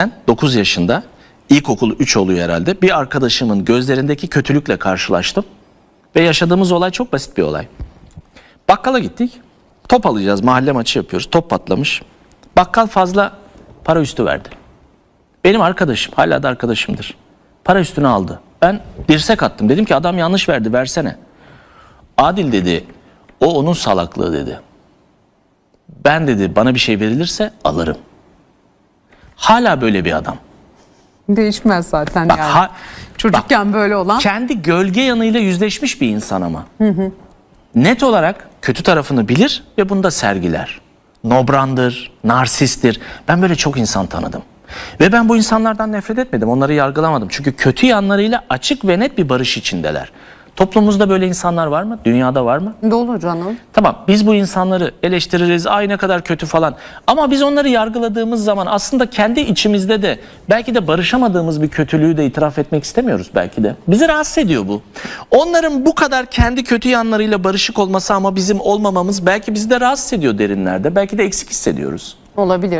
Ben 9 yaşında ilkokul 3 oluyor herhalde. Bir arkadaşımın gözlerindeki kötülükle karşılaştım. Ve yaşadığımız olay çok basit bir olay. Bakkala gittik. Top alacağız. Mahalle maçı yapıyoruz. Top patlamış. Bakkal fazla para üstü verdi. Benim arkadaşım hala da arkadaşımdır. Para üstünü aldı. Ben dirsek attım. Dedim ki adam yanlış verdi versene. Adil dedi o onun salaklığı dedi. Ben dedi bana bir şey verilirse alırım. Hala böyle bir adam. Değişmez zaten Bak, yani. ha- Çocukken böyle olan. Kendi gölge yanıyla yüzleşmiş bir insan ama. Net olarak kötü tarafını bilir ve bunu da sergiler. Nobrandır, narsisttir. Ben böyle çok insan tanıdım. Ve ben bu insanlardan nefret etmedim. Onları yargılamadım. Çünkü kötü yanlarıyla açık ve net bir barış içindeler. Toplumumuzda böyle insanlar var mı? Dünyada var mı? Dolu canım. Tamam biz bu insanları eleştiririz ay ne kadar kötü falan ama biz onları yargıladığımız zaman aslında kendi içimizde de belki de barışamadığımız bir kötülüğü de itiraf etmek istemiyoruz belki de. Bizi rahatsız ediyor bu. Onların bu kadar kendi kötü yanlarıyla barışık olması ama bizim olmamamız belki bizi de rahatsız ediyor derinlerde belki de eksik hissediyoruz. Olabilir.